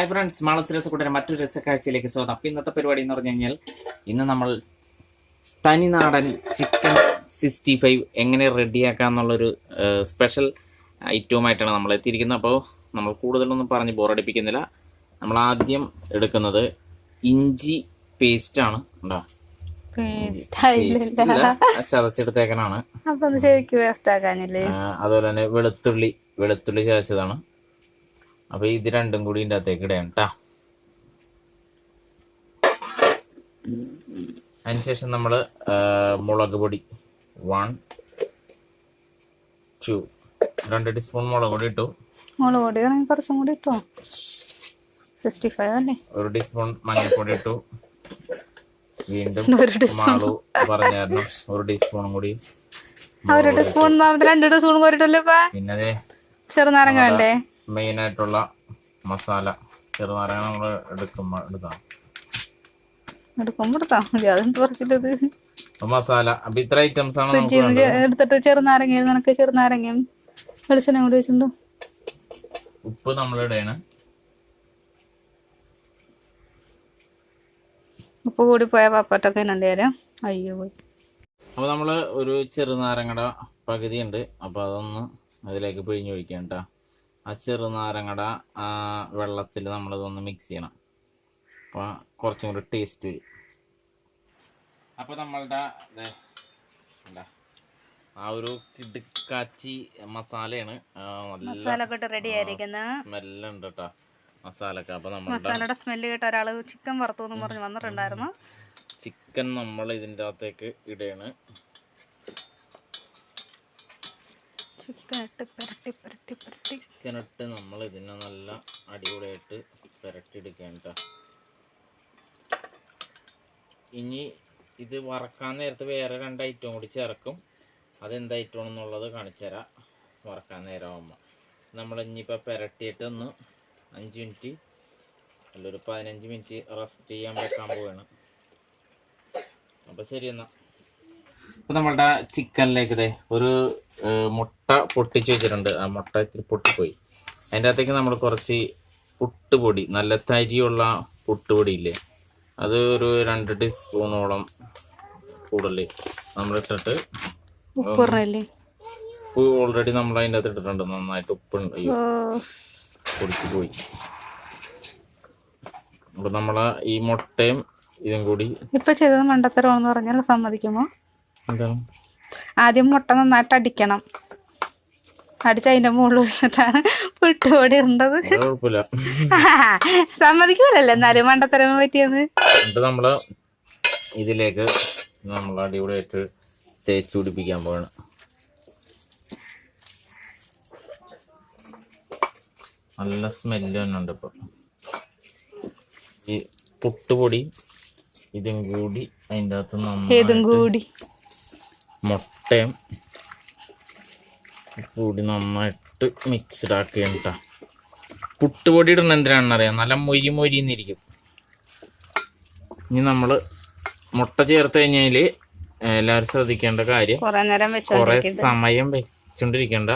Hi friends Malas രസക്കൂട്ടരെ മറ്റൊരു രസക്കാഴ്ചയിലേക്ക് സ്വാഗതം. അപ്പം ഇന്നത്തെ പരിപാടി എന്ന് പറഞ്ഞു കഴിഞ്ഞാൽ ഇന്ന് നമ്മൾ തനിനാടൻ ചിക്കൻ സിക്സ്റ്റി ഫൈവ് എങ്ങനെ റെഡിയാക്കാം എന്നുള്ളൊരു സ്പെഷ്യൽ ഐറ്റവുമായിട്ടാണ് നമ്മൾ എത്തിയിരിക്കുന്നത്. അപ്പോൾ നമ്മൾ കൂടുതലൊന്നും പറഞ്ഞ് ബോറടിപ്പിക്കുന്നില്ല നമ്മൾ ആദ്യം എടുക്കുന്നത് ഇഞ്ചി പേസ്റ്റാണ് ഉണ്ടോ ചതച്ചെടുത്തേക്കനാണ്. അതുപോലെ തന്നെ വെളുത്തുള്ളി വെളുത്തുള്ളി ചതച്ചതാണ്. അപ്പൊ ഇത് രണ്ടും കൂടി ഇതിന്റെ അകത്തേക്ക് ഇടണം കേട്ടാ അതിനുശേഷം നമ്മൾ മുളക് പൊടി. വൺ ടു രണ്ട് ടീസ്പൂൺ മുളക് പൊടി ഇട്ടു. മുളക് പൊടി കുറച്ചും കൂടി ഇട്ടോ. സിക്സ്റ്റി ഫൈവ് അല്ലേ? ഒരു ടീസ്പൂൺ മഞ്ഞൾപ്പൊടി ഇട്ടു. വീണ്ടും മാളു പറഞ്ഞായിരുന്നു ഒരു ടീസ്പൂണും കൂടി ഒരു ടീസ്പൂൺ രണ്ട് ടീസ്പൂൺ കോരിട്ടല്ലേ പിന്നെ ചെറുനാരങ്ങ വേണ്ടേ? മെയിൻ ആയിട്ടുള്ള മസാല ചെറുനാരങ്ങ നമ്മൾ എടുക്കുമ്പോൾ എടുക്കാം. എടുത്താ അതെന്ത് പറിച്ചിട്ടത് മസാല. അപ്പൊ ഇത്ര ഐറ്റംസ് ആണ് എടുത്തിട്ട് ചെറുനാരങ്ങ നിനക്ക് ചെറുനാരങ്ങയും വെളിച്ചെണ്ണ കൂടി വെച്ചിട്ടുണ്ടോ? ഉപ്പ് നമ്മൾ ഇടയാണ്. ഉപ്പ് കൂടി പോയ പപ്പട്ടൊക്കെ ഉണ്ട് തരാം അയ്യോ പോയി. അപ്പൊ നമ്മൾ ഒരു ചെറുനാരങ്ങയുടെ പകുതി ഉണ്ട് അപ്പൊ അതൊന്ന് അതിലേക്ക് പിഴിഞ്ഞൊഴിക്കാം കേട്ടോ. ആ ചെറുനാരങ്ങയുടെ ആ വെള്ളത്തിൽ നമ്മളിതൊന്ന് മിക്സ് ചെയ്യണം. അപ്പൊ കുറച്ചും കൂടി ടേസ്റ്റ് വരും. അപ്പൊ നമ്മളുടെ ആ ഒരു കിടുക്കാച്ചി മസാലയാണ്. മസാല റെഡി ആയിരിക്കുന്ന. സ്മെല്ലുണ്ട് കേട്ടോ മസാലക്ക അപ്പൊ നമ്മളുടെ മസാലയുടെ സ്മെല്ല് കേട്ട ഒരാൾ ചിക്കൻ വറുത്തു എന്ന് പറഞ്ഞ് വന്നിട്ടുണ്ടായിരുന്നു. ചിക്കൻ നമ്മൾ ഇതിന്റെ അകത്തേക്ക് ഇടയാണ്. ചിക്കൻ ഇട്ട് പുരട്ടി പുരട്ടി പുരട്ടി. ചിക്കൻ ഇട്ട് നമ്മൾ ഇതിനെ നല്ല അടിപൊളിയായിട്ട് ട്ടോ. ഇനി ഇത് വറക്കാൻ നേരത്ത് വേറെ രണ്ട് ഐറ്റം കൂടി ചേർക്കും. അതെന്ത് ഐറ്റം എന്നുള്ളത് കാണിച്ചു തരാം. വറക്കാൻ നേരമാകുമ്പോൾ നമ്മൾ ഇനിയിപ്പോൾ പുരട്ടിയിട്ട് ഒന്ന് അഞ്ച് മിനിറ്റ് അല്ല ഒരു പതിനഞ്ച് മിനിറ്റ് റെസ്റ്റ് ചെയ്യാൻ വെക്കാൻ പോവുകയാണ് അപ്പോൾ ശരി എന്നാൽ ഇപ്പൊ നമ്മളുടെ ചിക്കനിലേക്ക് ഇതേ ഒരു മുട്ട പൊട്ടിച്ച് വെച്ചിട്ടുണ്ട്. ആ മുട്ട ഇത്തിരി പൊട്ടിപ്പോയി. അതിന്റെ അകത്തേക്ക് നമ്മൾ കുറച്ച് പുട്ടുപൊടി നല്ല തരിയുള്ള പുട്ടുപൊടി ഇല്ലേ അത് ഒരു രണ്ട് ടീസ്പൂണോളം കൂടുതൽ നമ്മളിട്ടിട്ട് ഉപ്പ് ഓൾറെഡി നമ്മൾ അതിന്റെ അകത്ത് ഇട്ടിട്ടുണ്ട്. നന്നായിട്ട് ഉപ്പുണ്ട്. പൊടിച്ചു പോയി. അപ്പോൾ നമ്മളെ ഈ മുട്ടയും ഇതും കൂടി ഇപ്പൊ ചെയ്തത് മണ്ടത്തരമാണെന്ന് പറഞ്ഞാൽ സമ്മതിക്കുമോ? ആദ്യം മുട്ട നന്നായിട്ട് അടിക്കണം. അടിച്ച അതിന്റെ മുകളിൽ വെച്ചിട്ടാണ് പുട്ടുപൊടി ഇടേണ്ടത്. സമ്മതിക്കൂലല്ലോ എന്നാലും മണ്ടത്തരം പറ്റിയത് നമ്മൾ ഇതിലേക്ക് നമ്മൾ അടിപൊളിയായിട്ട് തേച്ച് പിടിപ്പിക്കാൻ പോവാണ്. നല്ല സ്മെല്ല് തന്നെ ഉണ്ട് ഇപ്പൊ. ഈ പുട്ടുപൊടി ഇതും കൂടി അതിന്റെ അകത്ത് നമ്മൾ ഇതും കൂടി. മുട്ടയും കൂടി നന്നായിട്ട് മിക്സ്ഡ് ആക്കുകയാണ് കേട്ടോ പുട്ടുപൊടി ഇടുന്ന എന്തിനാണെന്ന് അറിയാം. നല്ല മൊരി മൊരിന്നിരിക്കും. ഇനി നമ്മൾ മുട്ട ചേർത്ത് കഴിഞ്ഞാൽ എല്ലാവരും ശ്രദ്ധിക്കേണ്ട കാര്യം കൊറേ നേരം കുറെ വെച്ചോണ്ടിരിക്കുന്നത് സമയം വെച്ചോണ്ടിരിക്കണ്ട.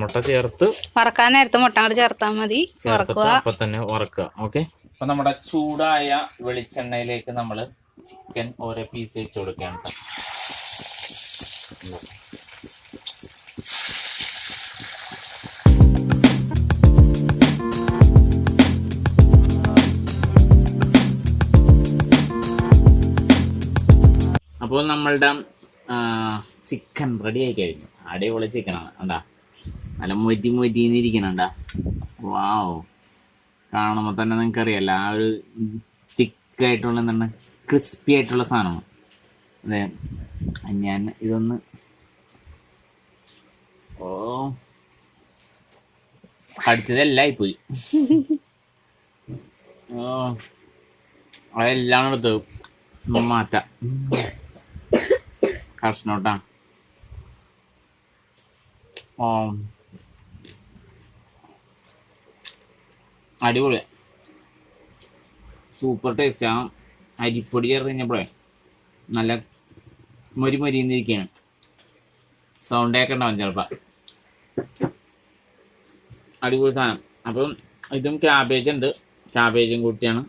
മുട്ട ചേർത്ത് വറക്കാൻ നേരത്തെ മുട്ട അങ്ങോട്ട് ചേർത്താൽ മതി. അപ്പൊ തന്നെ വറക്കുക. ഓക്കെ? അപ്പൊ നമ്മുടെ ചൂടായ വെളിച്ചെണ്ണയിലേക്ക് നമ്മൾ ചിക്കൻ ഓരോ പീസ് വെച്ച് കൊടുക്കുകയാണ് നമ്മളുടെ ചിക്കൻ റെഡി ആയി കഴിഞ്ഞു. അടിപൊളി ചിക്കനാണ് കണ്ടാ? നല്ല മൊറ്റി മൊറ്റിന്നിരിക്കണണ്ട വാവ് കാണുമ്പോൾ തന്നെ നിങ്ങൾക്ക് അറിയാല്ല ആ ഒരു തിക്കായിട്ടുള്ള എന്താണ് ക്രിസ്പി ആയിട്ടുള്ള സാധനമാണ്. അതെ. ഞാൻ ഇതൊന്ന് ഓ. കടിച്ചതെല്ലാം പോയി ഓ. അതെല്ലാം എടുത്തു. മാറ്റാം. കഷ്ണോട്ടാ ഓ അടിപൊളി. സൂപ്പർ ടേസ്റ്റ് ആ. അരിപ്പൊടി ചേർത്ത് നല്ല മൊരി മൊരിന്നിരിക്കുകയാണ് സൗണ്ട് കേൾക്കണ്ടാവും ചിലപ്പോൾ. അടിപൊളി സാധനം. അപ്പം ഇതും ക്യാബേജ് ഉണ്ട്. ക്യാബേജും കൂട്ടിയാണ്.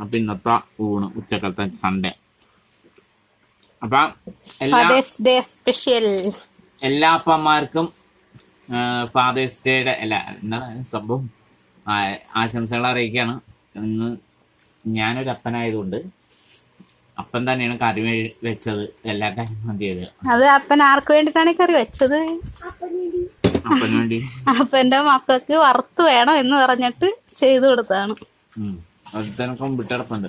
അപ്പം ഇന്നത്തെ ഊണ് ഉച്ചക്കലത്തെ സൺഡേ അപ്പം എല്ലാ ഫാദേഴ്സ് ഡേ സ്പെഷ്യൽ എല്ലാ അപ്പന്മാർക്കും ഫാദേഴ്സ് ഡേയുടെ അല്ല എന്താണ് സംഭവം? ആശംസകൾ അറിയിക്കുകയാണ് ഇന്ന് ഞാനൊരു അപ്പനായതുകൊണ്ട് അപ്പൻ തന്നെയാണ് കറി വെച്ചത്. എല്ലാ കാര്യങ്ങളും ചെയ്തത് അത്. അപ്പൻ ആർക്ക് വേണ്ടിട്ടാണ് കറി വെച്ചത്? അപ്പന് വേണ്ടി അപ്പന്റെ മക്കൾക്ക് വറുത്ത് വേണം എന്ന് പറഞ്ഞിട്ട് ചെയ്തു കൊടുത്താണ്. ഒരുത്തനൊക്കെ വിട്ടിടപ്പുണ്ട്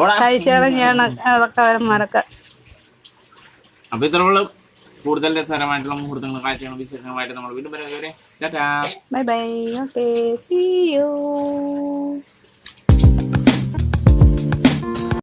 ഓടാ കഴിച്ചു കളഞ്ഞാണ് അതൊക്കെ അവന്മാരൊക്കെ. അപ്പൊ ഇത്രയുള്ള കൂടുതൽ രസകരമായിട്ടുള്ള മുഹൂർത്തങ്ങളും കാഴ്ചകളും വിശേഷങ്ങളുമായിട്ട് നമ്മൾ വീണ്ടും വരെ. Bye bye okay see you